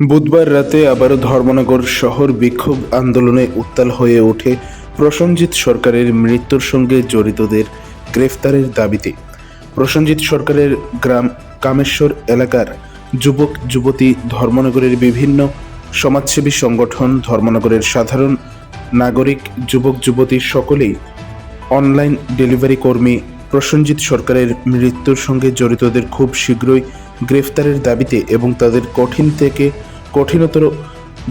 বুধবার রাতে আবারও ধর্মনগর শহর বিক্ষোভ আন্দোলনে উত্তাল হয়ে ওঠে প্রসেনজিৎ সরকারের মৃত্যুর সঙ্গে জড়িতদের গ্রেফতারের দাবিতে। প্রসেনজিৎ সরকারের গ্রাম কামেশ্বর এলাকার যুবক, যুবতী ধর্মনগরের বিভিন্ন সমাজসেবী সংগঠন, ধর্মনগরের সাধারণ নাগরিক, যুবক, যুবতী সকলেই অনলাইন ডেলিভারি কর্মী প্রসেনজিৎ সরকারের মৃত্যুর সঙ্গে জড়িতদের খুব শীঘ্রই গ্রেফতারের দাবিতে এবং তাদের কঠিন থেকে কঠিনতর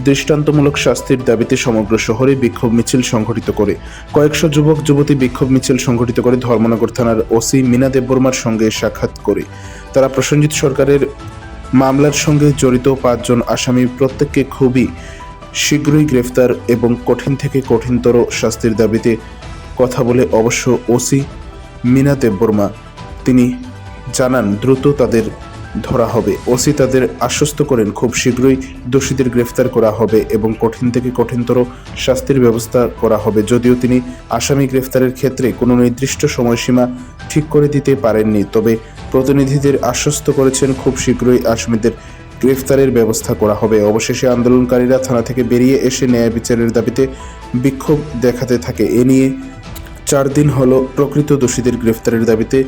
দৃষ্টান্তমূলক শাস্তির দাবিতে সমগ্র শহরে বিক্ষোভ মিছিল সংঘটিত করে। কয়েকশো যুবক, যুবতী বিক্ষোভ মিছিল সংঘটিত করে ধর্মনগর থানার ওসি মীনা দেববর্মার সঙ্গে সাক্ষাৎ করে। তারা প্রসেনজিৎ সরকারের মামলার সঙ্গে জড়িত পাঁচজন আসামি প্রত্যেককে খুবই শীঘ্রই গ্রেফতার এবং কঠিন থেকে কঠিনতর শাস্তির দাবিতে কথা বলে অবশ্য ওসি মিনা দেববর্মা। তিনি জানান, দ্রুত তাদের ধরা হবে। ওসি তাদের আশ্বস্ত করেন, খুব শীঘ্রই দোষীদের গ্রেফতার করা হবে এবং কঠিন থেকে কঠিনতর শাস্তির ব্যবস্থা করা হবে। যদিও তিনি আসামি গ্রেফতারের ক্ষেত্রে কোনো নির্দিষ্ট সময়সীমা ঠিক করে দিতে পারেননি, তবে প্রতিনিধিদের আশ্বস্ত করেছেন, খুব শীঘ্রই আসামিদের গ্রেফতারের ব্যবস্থা করা হবে। অবশেষে আন্দোলনকারীরা থানা থেকে বেরিয়ে এসে ন্যায় বিচারের দাবিতে বিক্ষোভ দেখাতে থাকে। এ নিয়ে চার দিন হলো প্রকৃত দোষীদের গ্রেফতারের দাবিতে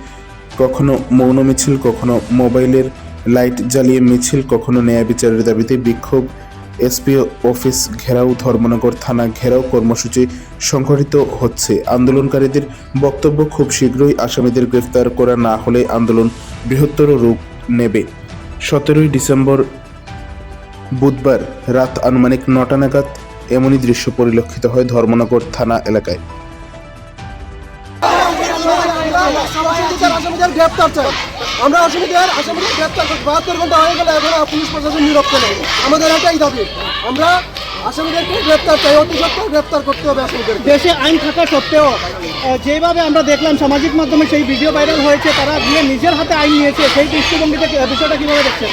কখনো মৌন মিছিল, কখনো মোবাইলের লাইট জ্বালিয়ে মিছিল, কখনো ন্যায় বিচারের দাবিতে বিক্ষোভ। এসপি অফিস ঘেরাও, ধর্মনগর থানা ঘেরাও কর্মসূচি সংঘটিত হচ্ছে। আন্দোলনকারীদের বক্তব্য খুব শীঘ্রই আসামিদের গ্রেফতার করা না হলে আন্দোলন বৃহত্তর রূপ নেবে। সতেরোই ডিসেম্বর বুধবার রাত আনুমানিক নটা নাগাদ এমনই দৃশ্য পরিলক্ষিত হয় ধর্মনগর থানা এলাকায়। আসামিদের আসামিদের গ্রেপ্তার চাই। আমরা আসামিদের আসামিদের গ্রেপ্তার করছি বাহাত্তর ঘণ্টা হয়ে গেলে, এখন পুলিশ প্রশাসন নীরব কেন আমাদের এটাই দাবি। আমরা আসামিদেরকে গ্রেপ্তার চাই অতি সত্ত্বেও গ্রেপ্তার করতে হবে আসামিদেরকে। দেশে আইন থাকা সত্ত্বেও যেভাবে আমরা দেখলাম সামাজিক মাধ্যমে সেই ভিডিও ভাইরাল হয়েছে তারা গিয়ে নিজের হাতে আইন নিয়েছে সেই দৃষ্টিভঙ্গিতে বিষয়টা কীভাবে দেখছেন?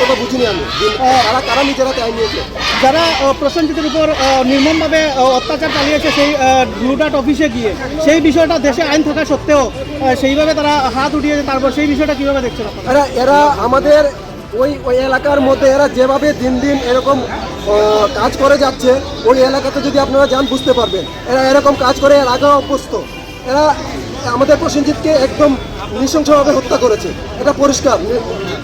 কথা বুঝিনি আমি। তারা তারা নিজেরা তাই নিয়েছে? যারা প্রসেনজিতের উপর নির্মমভাবে অত্যাচার চালিয়েছে সেই ব্লুডাট অফিসে গিয়ে সেই বিষয়টা দেশে আইন থাকা সত্ত্বেও সেইভাবে তারা হাত উঠিয়েছে তারপর সেই বিষয়টা কীভাবে দেখছেন এরা এরা আমাদের ওই ওই এলাকার মধ্যে এরা যেভাবে দিন দিন এরকম কাজ করে যাচ্ছে ওই এলাকাতে যদি আপনারা যান বুঝতে পারবেন এরা এরকম কাজ করে এর আগেও অভ্যস্ত। এরা আমাদের প্রসেনজিৎকে একদম নৃশংসভাবে হত্যা করেছে। এটা পরিষ্কার।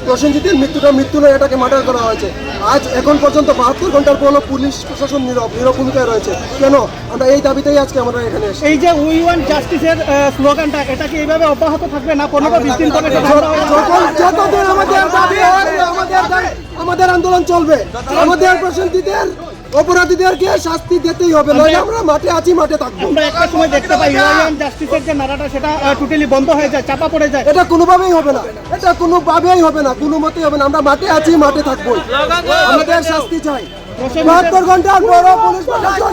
প্রসেনজিতের মৃত্যুটা মৃত্যু নয় এটাকে মার্ডার করা হয়েছে। আজ এখন পর্যন্ত বাহাত্তর ঘণ্টার কোনো পুলিশ প্রশাসন নীরব নীরব ভূমিকায় রয়েছে। কেন? আমরা এই দাবিতেই আজকে আমরা এখানে এই যে উই ওয়ান জাস্টিসের স্লোগানটা এটা কি এইভাবে অব্যাহত থাকবে না? পনেরো বিশ দিন? যখন যতদিন আমাদের দাবি হয়, আমাদের দাবি- আমাদের আন্দোলন চলবে। আমাদের প্রশান্তিদের অপরাধীদেরকে শাস্তি দিতেই হবে নইলে আমরা মাঠে আছি মাঠে থাকব। আমরা একটা সময় দেখতে পাই উই জাস্টিসের যে নারাটা সেটা টোটালি বন্ধ হয়ে যায় চাপা পড়ে যায়। এটা কোনোভাবেই হবে না। এটা কোনোভাবেই হবে না কোনো মতেই হবে না। আমরা মাঠে আছি মাঠে থাকব। আমাদের শাস্তি চাই। বাহাত্তর ঘণ্টার পরও পুলিশ প্রশাসন।